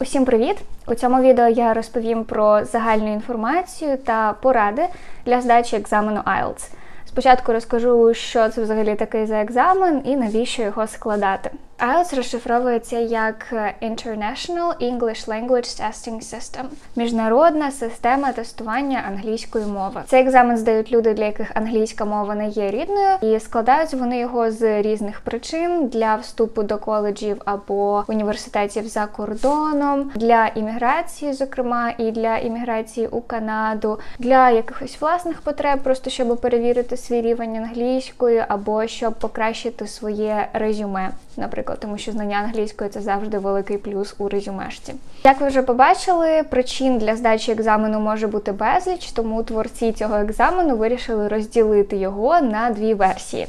Усім привіт! У цьому відео я розповім про загальну інформацію та поради для здачі екзамену IELTS. Спочатку розкажу, що це взагалі такий за екзамен і навіщо його складати. IELTS розшифровується як International English Language Testing System – міжнародна система тестування англійської мови. Цей екзамен здають люди, для яких англійська мова не є рідною, і складають вони його з різних причин для вступу до коледжів або університетів за кордоном, для імміграції, зокрема, і для імміграції у Канаду, для якихось власних потреб, просто щоб перевірити свій рівень англійської, або щоб покращити своє резюме наприклад, тому що знання англійської це завжди великий плюс у резюмешці. Як ви вже побачили, причин для здачі екзамену може бути безліч, тому творці цього екзамену вирішили розділити його на дві версії.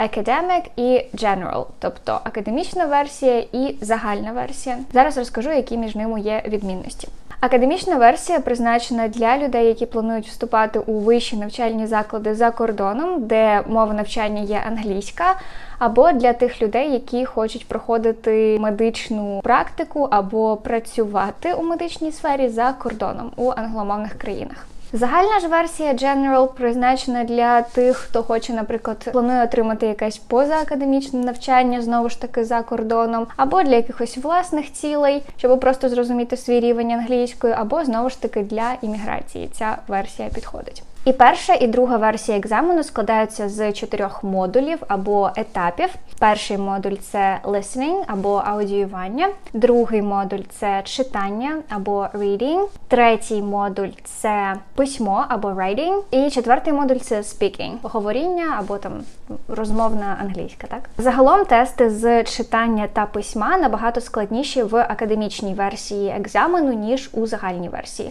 Academic і General, тобто академічна версія і загальна версія. Зараз розкажу, які між ними є відмінності. Академічна версія призначена для людей, які планують вступати у вищі навчальні заклади за кордоном, де мова навчання є англійська, або для тих людей, які хочуть проходити медичну практику або працювати у медичній сфері за кордоном у англомовних країнах. Загальна ж версія General призначена для тих, хто хоче, наприклад, планує отримати якесь позаакадемічне навчання, знову ж таки за кордоном, або для якихось власних цілей, щоб просто зрозуміти свій рівень англійської, або знову ж таки для імміграції. Ця версія підходить. І перша і друга версія екзамену складаються з чотирьох модулів або етапів. Перший модуль це listening або аудіювання, другий модуль це читання або reading, третій модуль це письмо або writing, і четвертий модуль це speaking, говоріння або там розмовна англійська. Так загалом тести з читання та письма набагато складніші в академічній версії екзамену ніж у загальній версії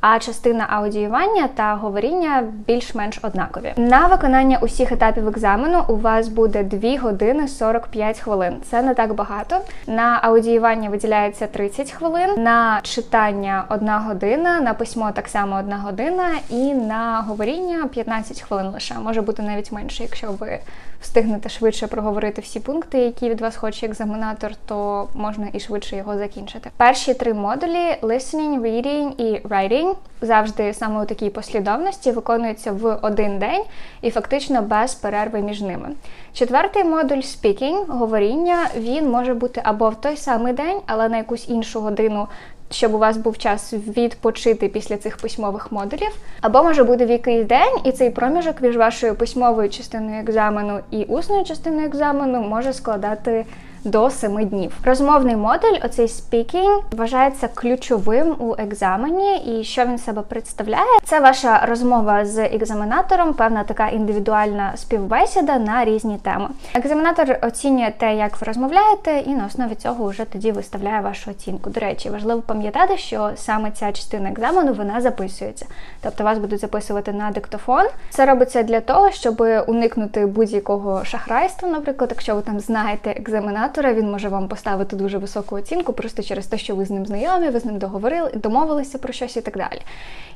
а частина аудіювання та говоріння більш-менш однакові. На виконання усіх етапів екзамену у вас буде 2 години 45 хвилин. Це не так багато. На аудіювання виділяється 30 хвилин, на читання 1 година, на письмо так само 1 година, і на говоріння 15 хвилин лише. Може бути навіть менше, якщо ви встигнете швидше проговорити всі пункти, які від вас хоче екзаменатор, то можна і швидше його закінчити. Перші три модулі listening, reading і writing завжди саме у такій послідовності виконуються в один день і фактично без перерви між ними. Четвертий модуль speaking, говоріння, він може бути або в той самий день, але на якусь іншу годину щоб у вас був час відпочити після цих письмових модулів, або може бути в якийсь день, і цей проміжок між вашою письмовою частиною екзамену і усною частиною екзамену може складати до 7 днів. Розмовний модуль, оцей speaking, вважається ключовим у екзамені, і що він себе представляє? Це ваша розмова з екзаменатором, певна така індивідуальна співбесіда на різні теми. Екзаменатор оцінює те, як ви розмовляєте, і на основі цього вже тоді виставляє вашу оцінку. До речі, важливо пам'ятати, що саме ця частина екзамену вона записується. Тобто вас будуть записувати на диктофон. Це робиться для того, щоб уникнути будь-якого шахрайства, наприклад, якщо ви там знаєте екзаменатор екзаменатора, він може вам поставити дуже високу оцінку, просто через те, що ви з ним знайомі, ви з ним договорили, домовилися про щось і так далі.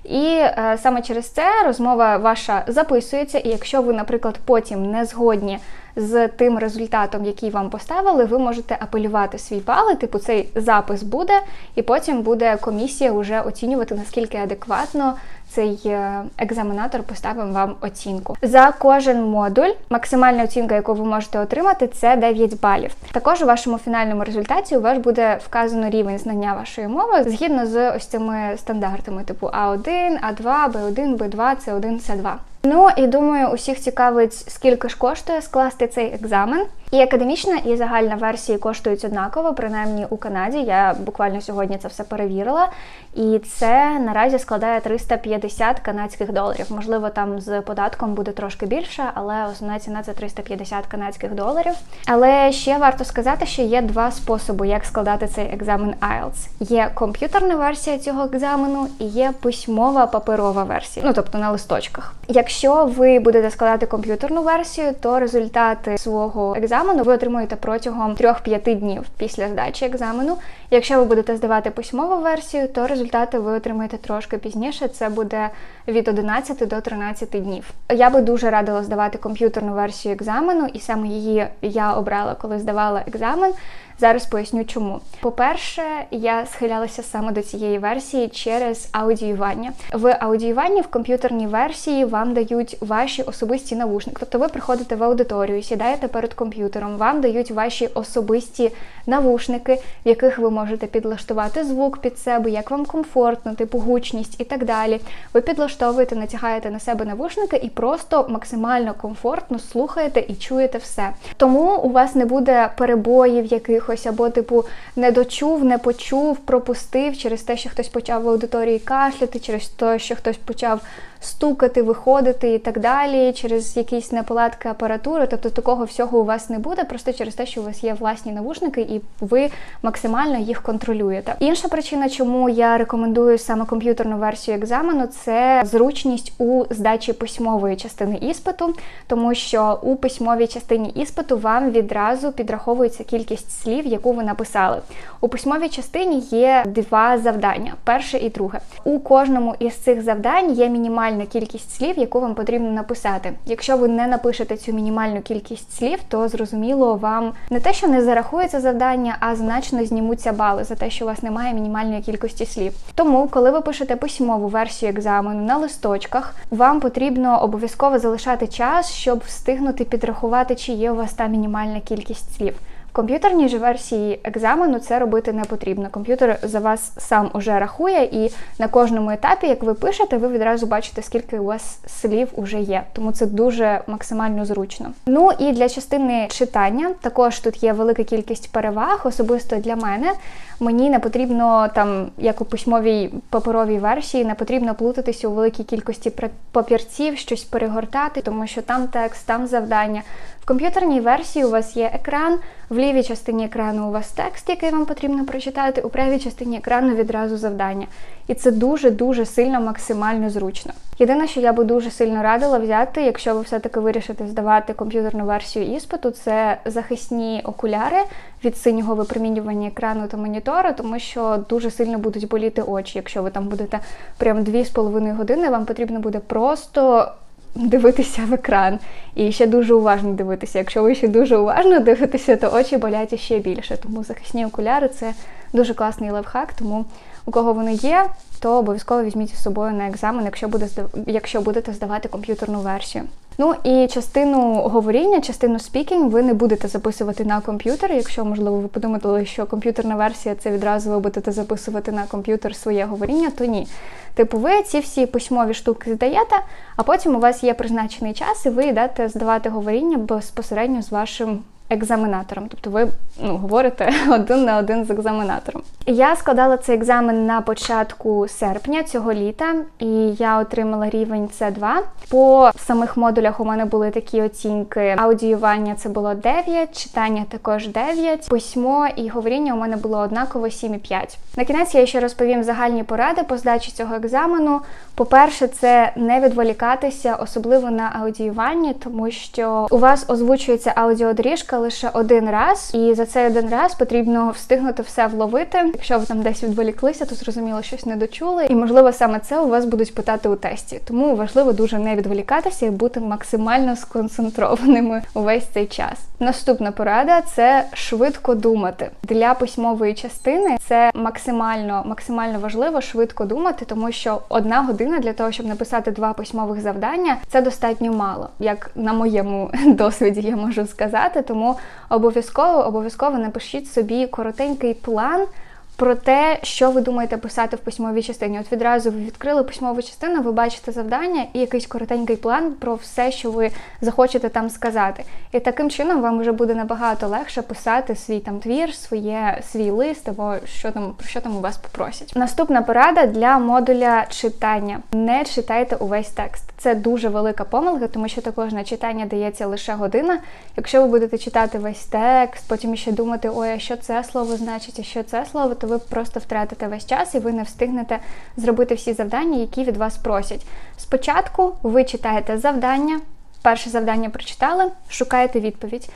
І е, саме через це розмова ваша записується, і якщо ви, наприклад, потім не згодні з тим результатом, який вам поставили, ви можете апелювати свій бал, типу цей запис буде, і потім буде комісія вже оцінювати, наскільки адекватно цей е, екзаменатор поставив вам оцінку. За кожен модуль максимальна оцінка, яку ви можете отримати, це 9 балів. Також у вашому фінальному результаті у вас буде вказано рівень знання вашої мови згідно з ось цими стандартами, типу А1, А2, Б1, Б2, С1, С2. Ну і думаю, усіх цікавить, скільки ж коштує скласти цей екзамен. І академічна, і загальна версії коштують однаково, принаймні у Канаді. Я буквально сьогодні це все перевірила. І це наразі складає 350 канадських доларів. Можливо, там з податком буде трошки більше, але основна ціна це 350 канадських доларів. Але ще варто сказати, що є два способи, як складати цей екзамен IELTS. Є комп'ютерна версія цього екзамену і є письмова паперова версія, ну тобто на листочках. Якщо ви будете складати комп'ютерну версію, то результати свого екзамену екзамену ви отримуєте протягом 3-5 днів після здачі екзамену. Якщо ви будете здавати письмову версію, то результати ви отримаєте трошки пізніше. Це буде від 11 до 13 днів. Я би дуже радила здавати комп'ютерну версію екзамену, і саме її я обрала, коли здавала екзамен. Зараз поясню, чому. По-перше, я схилялася саме до цієї версії через аудіювання. В аудіюванні в комп'ютерній версії вам дають ваші особисті навушники. Тобто ви приходите в аудиторію, сідаєте перед комп'ютером, вам дають ваші особисті навушники, в яких ви можете підлаштувати звук під себе, як вам комфортно, типу гучність і так далі. Ви підлаштовуєте, натягаєте на себе навушники і просто максимально комфортно слухаєте і чуєте все. Тому у вас не буде перебоїв якихось або, типу, не дочув, не почув, пропустив через те, що хтось почав в аудиторії кашляти, через те, що хтось почав стукати, виходити і так далі, через якісь неполадки апаратури. Тобто такого всього у вас не буде, просто через те, що у вас є власні навушники, і ви максимально їх контролюєте. Інша причина, чому я рекомендую саме комп'ютерну версію екзамену, це зручність у здачі письмової частини іспиту, тому що у письмовій частині іспиту вам відразу підраховується кількість слів, яку ви написали. У письмовій частині є два завдання: перше і друге. У кожному із цих завдань є мінімальна кількість слів, яку вам потрібно написати. Якщо ви не напишете цю мінімальну кількість слів, то зрозуміло вам не те, що не зарахується завдання, а значно знімуться бали за те, що у вас немає мінімальної кількості слів. Тому, коли ви пишете письмову версію екзамену на листочках, вам потрібно обов'язково залишати час, щоб встигнути підрахувати, чи є у вас та мінімальна кількість слів. Комп'ютерній же версії екзамену це робити не потрібно. Комп'ютер за вас сам уже рахує, і на кожному етапі, як ви пишете, ви відразу бачите, скільки у вас слів уже є. Тому це дуже максимально зручно. Ну і для частини читання також тут є велика кількість переваг, особисто для мене. Мені не потрібно там, як у письмовій паперовій версії, не потрібно плутатися у великій кількості папірців, щось перегортати, тому що там текст, там завдання. В комп'ютерній версії у вас є екран, в лівій частині екрану у вас текст, який вам потрібно прочитати, у правій частині екрану відразу завдання. І це дуже-дуже сильно максимально зручно. Єдине, що я би дуже сильно радила взяти, якщо ви все-таки вирішите здавати комп'ютерну версію іспиту, це захисні окуляри від синього випромінювання екрану та монітору, тому що дуже сильно будуть боліти очі. Якщо ви там будете прям 2,5 години, вам потрібно буде просто дивитися в екран і ще дуже уважно дивитися. Якщо ви ще дуже уважно дивитеся, то очі болять ще більше. Тому захисні окуляри це дуже класний лайфхак, тому у кого вони є, то обов'язково візьміть з собою на екзамен, якщо буде якщо будете здавати комп'ютерну версію. Ну і частину говоріння, частину спікінг ви не будете записувати на комп'ютер. Якщо, можливо, ви подумали, що комп'ютерна версія це відразу ви будете записувати на комп'ютер своє говоріння, то ні. Типу, ви ці всі письмові штуки здаєте, а потім у вас є призначений час, і ви йдете здавати говоріння безпосередньо з вашим екзаменатором, тобто ви ну, говорите один на один з екзаменатором. Я складала цей екзамен на початку серпня цього літа, і я отримала рівень С2. По самих модулях у мене були такі оцінки: аудіювання це було 9, читання також 9, письмо і говоріння у мене було однаково 7,5. На кінець я ще розповім загальні поради по здачі цього екзамену. По-перше, це не відволікатися, особливо на аудіюванні, тому що у вас озвучується аудіодоріжка лише один раз, і за цей один раз потрібно встигнути все вловити. Якщо ви там десь відволіклися, то зрозуміло щось не дочули. І можливо саме це у вас будуть питати у тесті. Тому важливо дуже не відволікатися і бути максимально сконцентрованими увесь цей час. Наступна порада це швидко думати для письмової частини. Це максимально максимально важливо швидко думати, тому що одна година для того, щоб написати два письмових завдання, це достатньо мало, як на моєму досвіді я можу сказати. Тому обов'язково обов'язково напишіть собі коротенький план про те, що ви думаєте писати в письмовій частині. От відразу ви відкрили письмову частину, ви бачите завдання і якийсь коротенький план про все, що ви захочете там сказати. І таким чином вам вже буде набагато легше писати свій там твір, своє свій лист або що там про що там у вас попросять. Наступна порада для модуля читання: не читайте увесь текст. Це дуже велика помилка, тому що також на читання дається лише година. Якщо ви будете читати весь текст, потім ще думати, ой, а що це слово значить, а що це слово, то ви просто втратите весь час і ви не встигнете зробити всі завдання, які від вас просять. Спочатку ви читаєте завдання, перше завдання прочитали, шукаєте відповідь.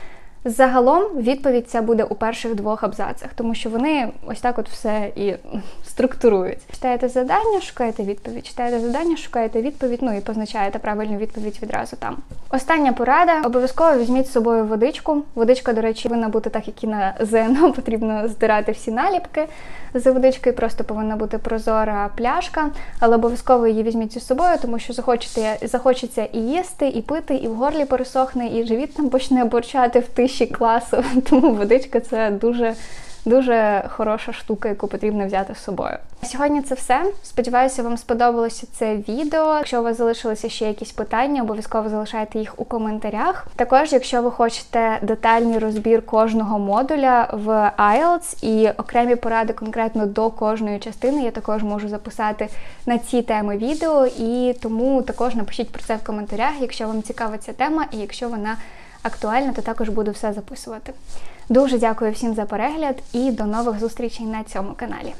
Загалом відповідь ця буде у перших двох абзацах, тому що вони ось так от все і структурують. Читаєте завдання, шукаєте відповідь. Читаєте завдання, шукаєте відповідь. Ну і позначаєте правильну відповідь відразу там. Остання порада: обов'язково візьміть з собою водичку. Водичка, до речі, повинна бути так, як і на ЗНО, потрібно здирати всі наліпки з водички. Просто повинна бути прозора пляшка, але обов'язково її візьміть з собою, тому що захочете, захочеться і їсти, і пити, і в горлі пересохне, і живіт там почне борчати в тиші класу. Тому водичка це дуже. Дуже хороша штука, яку потрібно взяти з собою. Сьогодні це все. Сподіваюся, вам сподобалося це відео. Якщо у вас залишилися ще якісь питання, обов'язково залишайте їх у коментарях. Також, якщо ви хочете детальний розбір кожного модуля в IELTS і окремі поради конкретно до кожної частини, я також можу записати на ці теми відео, і тому також напишіть про це в коментарях, якщо вам цікава ця тема, і якщо вона актуальна, то також буду все записувати. Дуже дякую всім за перегляд і до нових зустрічей на цьому каналі.